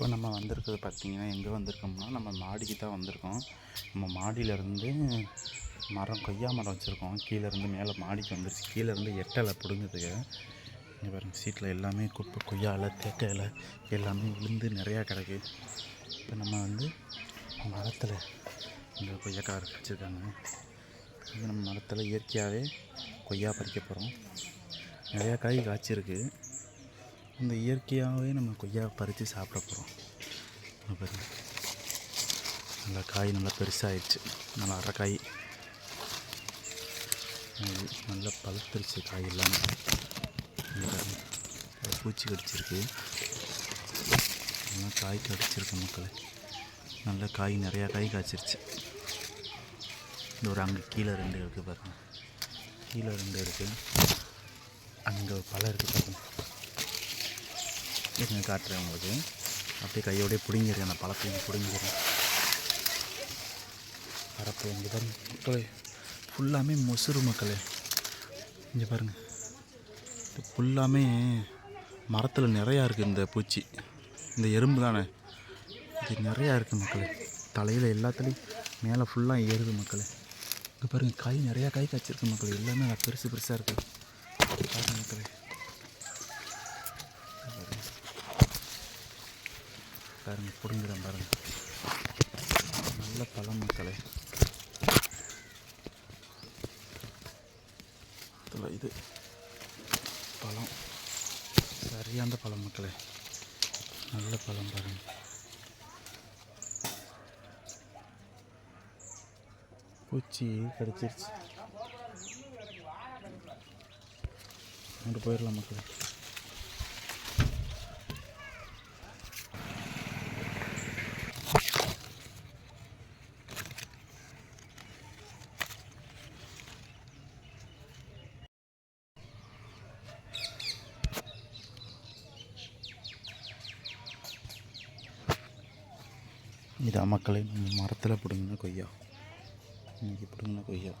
இப்போ நம்ம வந்திருக்கிறது பார்த்திங்கன்னா எங்கே வந்திருக்கோம்னா நம்ம மாடிக்கு தான் வந்திருக்கோம். நம்ம மாடியிலேருந்து மரம் கொய்யா மரம் வச்சுருக்கோம். கீழேருந்து மேலே மாடிக்கு வந்துருச்சு. கீழேருந்து எட்டலை பிடுங்குதுங்க இங்கே பாருங்க சீட்டில் எல்லாமே குப்பை கொய்யா இலை தேக்க இலை எல்லாமே விழுந்து நிறையா கிடக்கு. இப்போ நம்ம வந்து மரத்தில் இந்த கொய்யாக்காய் வச்சுருக்காங்க. இது நம்ம மரத்தில் இயற்கையாகவே கொய்யா பறிக்க போகிறோம் நிறையா காய் காய்ச்சிருக்கு. இந்த இயற்கையாகவே நம்ம கொய்யா பறித்து சாப்பிட போகிறோம் பாருங்க. நல்லா காய் நல்லா பெருசாகிடுச்சு நல்லா அரைக்காய். நல்லா பழுத்துருச்சு காய் எல்லாமே. பூச்சி கடிச்சிருக்கு. நல்லா காய் கடிச்சிருக்கு மக்களை. நல்ல காய் நிறையா காய் காய்ச்சிருச்சு. இந்த ஒரு அங்கே கீழே ரெண்டு இருக்குது பாருங்கள் கீழே ரெண்டு இருக்குது அங்கே பழம் இருக்குது பாருங்கள் இருங்க காட்டுறேன் உங்களுக்கு. அப்படியே கையோடய பிடுங்கிடுறேன் அந்த பழத்தையும் பிடுங்கிடுறேன் பரப்பு இங்கே பாருங்க மக்களே. ஃபுல்லாமே மொசுறு மக்களே. இங்கே பாருங்கள் இது ஃபுல்லாமே மரத்தில் நிறையா இருக்குது இந்த பூச்சி. இந்த எறும்பு தானே. இது நிறையா இருக்குது மக்களே. தலையில் எல்லாத்துலேயும் மேலே ஃபுல்லாக ஏறுது மக்களே. இங்கே பாருங்கள் காய் நிறையா காய் காய்ச்சிருக்கு மக்கள். எல்லாமே பெருசு பெருசாக இருக்குது பாருங்க பாருங்க. பிடுங்குறேன் பாருங்கள் நல்ல பழம் மக்களே. இது பழம். சரியான பழம் மக்களே. நல்ல பழம் பாருங்கள் பூச்சி கிடச்சிருச்சு. கொண்டு போயிடலாம் மக்களே. இதான் மக்களை மரத்தில் பிடுங்கின கொய்யா. இன்றைக்கி பிடுங்கின கொய்யா.